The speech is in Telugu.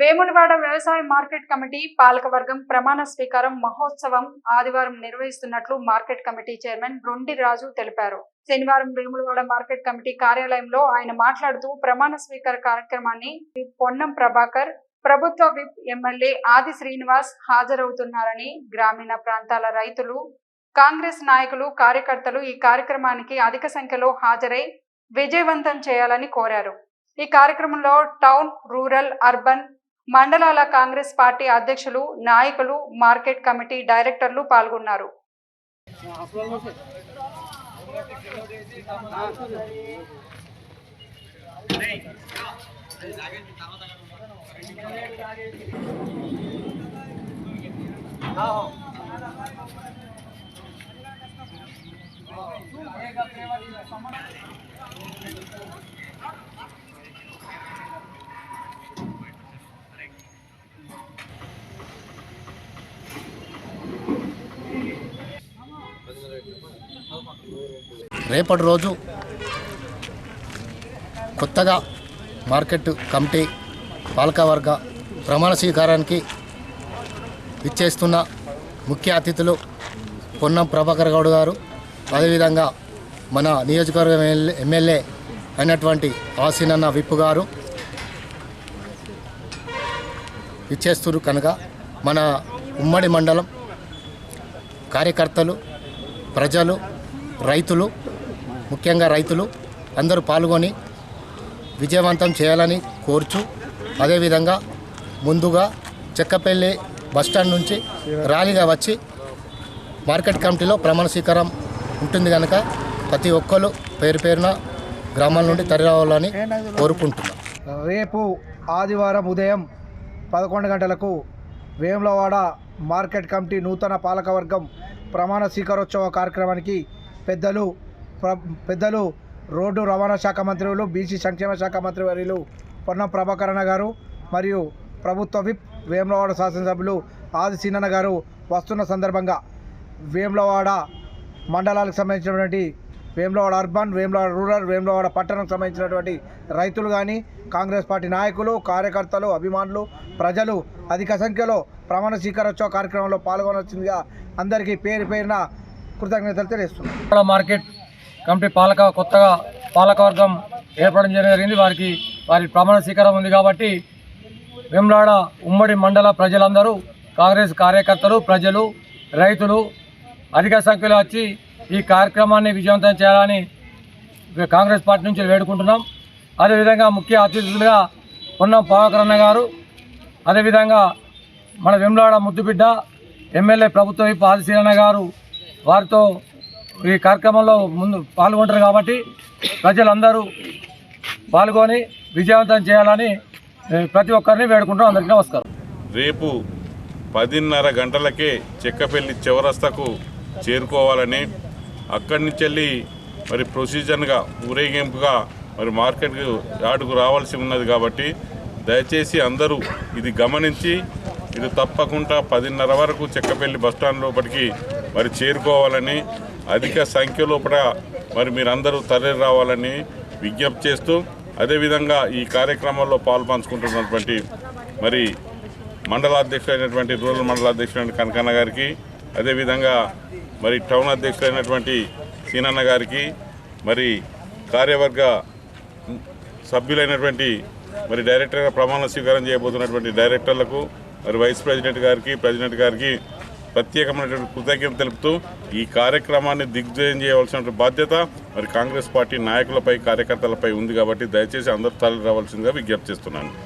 వేములవాడ వ్యవసాయ మార్కెట్ కమిటీ పాలకవర్గం ప్రమాణ స్వీకారం మహోత్సవం ఆదివారం నిర్వహిస్తున్నట్లు market committee chairman Brondi Raju తెలిపారు. శనివారం వేములవాడ మార్కెట్ కమిటీ కార్యాలయంలో ఆయన మాట్లాడుతూ ప్రమాణ స్వీకార కార్యక్రమాన్ని పొన్నం ప్రభాకర్ ప్రభుత్వ విప్ ఎమ్మెల్యే ఆది శ్రీనివాస్ హాజరవుతున్నారని గ్రామీణ ప్రాంతాల రైతులు కాంగ్రెస్ నాయకులు కార్యకర్తలు ఈ కార్యక్రమానికి అధిక సంఖ్యలో హాజరై విజయవంతం చేయాలని కోరారు. ఈ కార్యక్రమంలో టౌన్ రూరల్ అర్బన్ మండలాల కాంగ్రెస్ పార్టీ అధ్యక్షులు నాయకులు మార్కెట్ కమిటీ డైరెక్టర్లు పాల్గొన్నారు రేపటి రోజు కొత్తగా మార్కెట్ కమిటీ పాలకవర్గ ప్రమాణ స్వీకారానికి ఇచ్చేస్తున్న ముఖ్య అతిథులు పొన్నం ప్రభాకర్ గౌడ్ గారు అదేవిధంగా మన నియోజకవర్గం ఎమ్మెల్యే- ఎమ్మెల్యే అయినటువంటి ఆసీనన్న విప్పు గారు ఇచ్చేస్తున్నారు కనుక మన ఉమ్మడి మండలం కార్యకర్తలు ప్రజలు రైతులు ముఖ్యంగా రైతులు అందరూ పాల్గొని విజయవంతం చేయాలని కోరుచు. అదేవిధంగా ముందుగా చెక్కపల్లి బస్టాండ్ నుంచి ర్యాలీగా వచ్చి మార్కెట్ కమిటీలో ప్రమాణ స్వీకారం ఉంటుంది కనుక ప్రతి ఒక్కరు పేరు పేరున గ్రామాల నుండి తరలిరావాలని కోరుకుంటున్నాం. రేపు ఆదివారం ఉదయం పదకొండు గంటలకు వేములవాడ మార్కెట్ కమిటీ నూతన పాలకవర్గం ప్రమాణ స్వీకారోత్సవ కార్యక్రమానికి పెద్దలు పెద్దలు రోడ్డు రవాణా శాఖ మంత్రులు బీసీ సంక్షేమ శాఖ మంత్రి వర్యులు పొన్నం ప్రభాకరణ గారు మరియు ప్రభుత్వ విప్ వేములవాడ శాసనసభ్యులు ఆది సీనన్న గారు వస్తున్న సందర్భంగా వేములవాడ మండలాలకు సంబంధించినటువంటి వేములవాడ అర్బన్ వేములవాడ రూరల్ వేములవాడ పట్టణంకు సంబంధించినటువంటి రైతులు కానీ కాంగ్రెస్ పార్టీ నాయకులు కార్యకర్తలు అభిమానులు ప్రజలు అధిక సంఖ్యలో ప్రమాణ స్వీకారోత్సవ కార్యక్రమంలో పాల్గొనవచ్చిందిగా అందరికీ పేరు పేరున కృతజ్ఞతలు తెలియజేస్తున్నాం. మార్కెట్ కమిటీ పాలక కొత్తగా పాలకవర్గం ఏర్పడడం జరిగింది. వారికి వారి ప్రమాణ స్వీకారం ఉంది కాబట్టి వెమ్లాడ ఉమ్మడి మండల ప్రజలందరూ కాంగ్రెస్ కార్యకర్తలు ప్రజలు రైతులు అధిక సంఖ్యలో వచ్చి ఈ కార్యక్రమాన్ని విజయవంతం చేయాలని కాంగ్రెస్ పార్టీ నుంచి వేడుకుంటున్నాం. అదేవిధంగా ముఖ్య అతిథులుగా పొన్నం పావకరణ గారు అదేవిధంగా మన వెమ్లాడ ముద్దుబిడ్డ ఎమ్మెల్యే ప్రభుత్వ వైపు ఆదిశీలన్న గారు వారితో ఈ కార్యక్రమంలో ముందు పాల్గొంటారు కాబట్టి ప్రజలందరూ పాల్గొని విజయవంతం చేయాలని ప్రతి ఒక్కరిని వేడుకుంటాం అందరికీ నమస్కారం. రేపు పదిన్నర గంటలకే చెక్కపల్లి చివరస్తకు చేరుకోవాలని అక్కడి నుంచి వెళ్ళి మరి ప్రొసీజర్గా ఊరేగింపుగా మరి మార్కెట్కు యార్డుకు రావాల్సి ఉన్నది కాబట్టి దయచేసి అందరూ ఇది గమనించి ఇది తప్పకుండా పదిన్నర వరకు చెక్కపల్లి బస్టాండ్ లోపలికి మరి చేరుకోవాలని అధిక సంఖ్య లోపల మరి మీరందరూ తరలి రావాలని విజ్ఞప్తి చేస్తూ అదేవిధంగా ఈ కార్యక్రమంలో పాల్పంచుకుంటున్నటువంటి మరి మండలాధ్యక్షుడైనటువంటి రూరల్ మండలాధ్యక్షుడైన కనకన్న గారికి అదేవిధంగా మరి టౌన్ అధ్యక్షుడైనటువంటి సీనన్న గారికి మరి కార్యవర్గ సభ్యులైనటువంటి మరి డైరెక్టర్గా ప్రమాణ స్వీకారం చేయబోతున్నటువంటి డైరెక్టర్లకు మరి వైస్ ప్రెసిడెంట్ గారికి ప్రెసిడెంట్ గారికి ప్రత్యేకమైనటువంటి కృతజ్ఞత తెలుపుతూ ఈ కార్యక్రమాన్ని దిగ్విజయం చేయవలసిన బాధ్యత మరి కాంగ్రెస్ పార్టీ నాయకులపై కార్యకర్తలపై ఉంది కాబట్టి దయచేసి అందరూ తరలి రావాల్సిందిగా విజ్ఞప్తి చేస్తున్నాను.